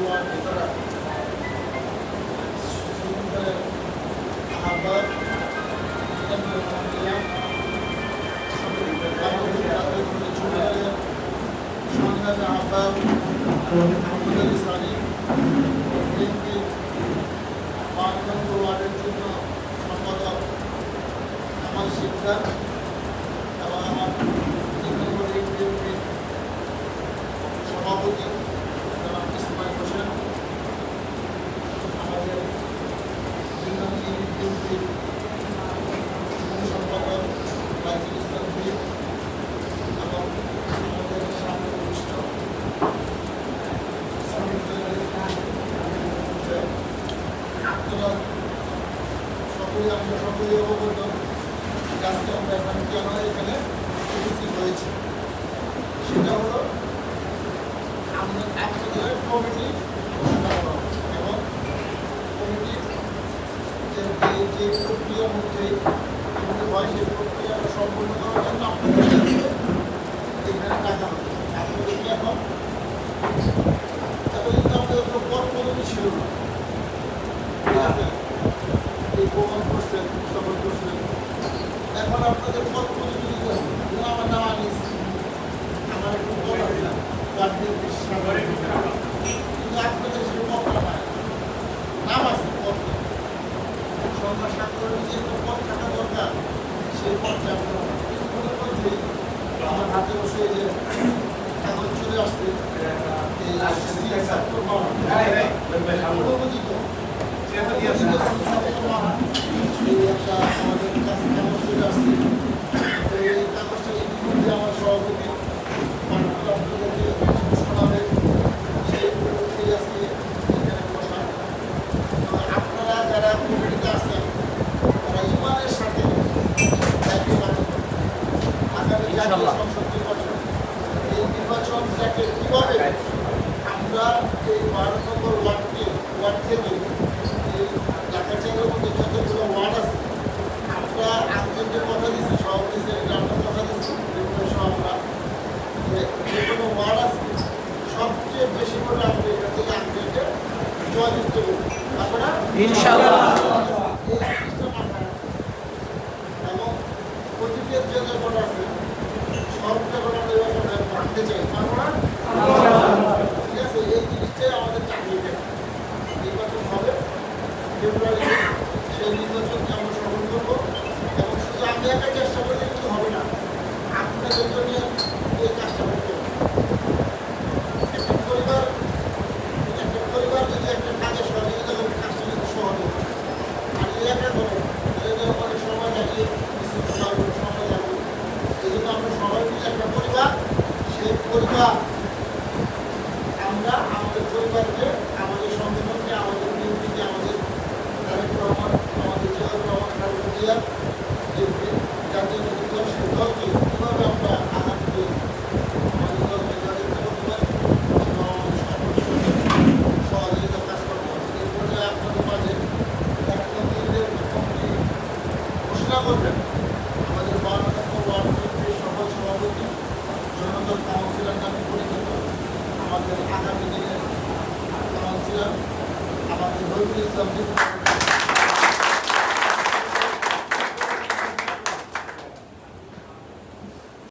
Word ভিতরে সুন্দরের আহ্বায়ক সকলে আমরা সকলেই অবগত। আজকে আমরা এখানে কেন এখানে উপস্থিত হয়েছি? সেটা হলো কমিটি করা এবং কমিটি যে প্রক্রিয়ার মধ্যে হয় সেই প্রক্রিয়াটা সম্পূর্ণ করার জন্য আপনাদের এখানে টাকা হবে। এখন? এতদিন তো আপনাদের কোনো ছিল না ঠিক আছে? এই প্রমাণ করছেন সফল করছেন এখন আপনাদের পদ পদবি দিতে হবে যেমন আমার নাম আনিস আমার একটু পদ আছে রাজনীতি বিশ্বাস কিন্তু আপনাদের সেই পদটা নাই নাম আছে পদ নেই। সংখ্যা স্বাক্ষরের যে একটা পদ থাকা দরকার সেই পদটা আপনার কিছুক্ষণের মধ্যেই আমার হাতে বসে যে কাগজ চলে আসছে এই ছাত্র মারা অনুমোদিত অনুমোদিত ছাত্র মারা এই একটা আমাদের কাছে কাগজ চলে আসছে তো এই কাগজটা ইতিমধ্যে আমার সভাপতি মাননীয় আপনাদেরকে শোনাবে সেই সেই আজকে এখানে বসা আপনারা যারা কমিটিতে আছেন তারা ইমানের সাথে দায়িত্ব পালন। আগামী জাতীয় সংসদ নির্বাচন। এই নির্বাচনটাকে কীভাবে আমরা এই বারো নম্বর ওয়ার্ডকে ওয়ার্ড থেকে এই ঢাকা জেলার মধ্যে যতগুলো ওয়ার্ড আছে আমরা আজকের যে কথা দিচ্ছি সভাপতি সেক্রেটারি আমরা কথা দিচ্ছি বিভিন্ন সহ আমরা যে যে কোনো ওয়ার্ড আছে সবচেয়ে বেশি করে আমরা এটা থেকে আজকে জয়যুক্ত করব আপনারা ইনশাআল্লাহ। এই জিনিসটা মাথায় রাখবেন। এবং প্রতিটি যে যে ভোট আছে সবটা ভোট আমরা এভাবে ভাঙতে চাই পারব না ঠিক আছে এই জিনিসটাই আমাদের চাকরি দেয় নির্বাচন হবে ফেব্রুয়ারিতে সেই নির্বাচনকে আমরা সফল করব এবং শুধু আমি একা চেষ্টা করলে কিন্তু হবে না আপনাদের জন্য এই কাজটা করতে হবে একটা পরিবার একটা পরিবার যদি একটা কাজে সহযোগিতা করে কাজটা কিন্তু সহজ হবে আর এই একটা করে তাহলে অনেক সময় লাগিয়ে কিছু লাগবে সময় লাগবে এই জন্য আমরা সবাই মিলে একটা পরিবার সেই পরিবার আমরা আমাদের পরিবারকে, আমাদের সংগঠনকে, আমাদের বিএনপিকে, আমাদের তারেক রহমান, আমাদের জিয়াউর রহমান খালেদা জিয়া জাতীয় সেই দলকে কীভাবে আমরা আগামীতে আমাদের দলকে নেতৃত্ব করতে পারি সহযোগিতা কাজ করব এই পর্যায়ে আপনাদের করবেন। আমাদের বারো নম্বর ওয়ার্ড সভাপতি জনদল কাউন্সিলর। Obrigado.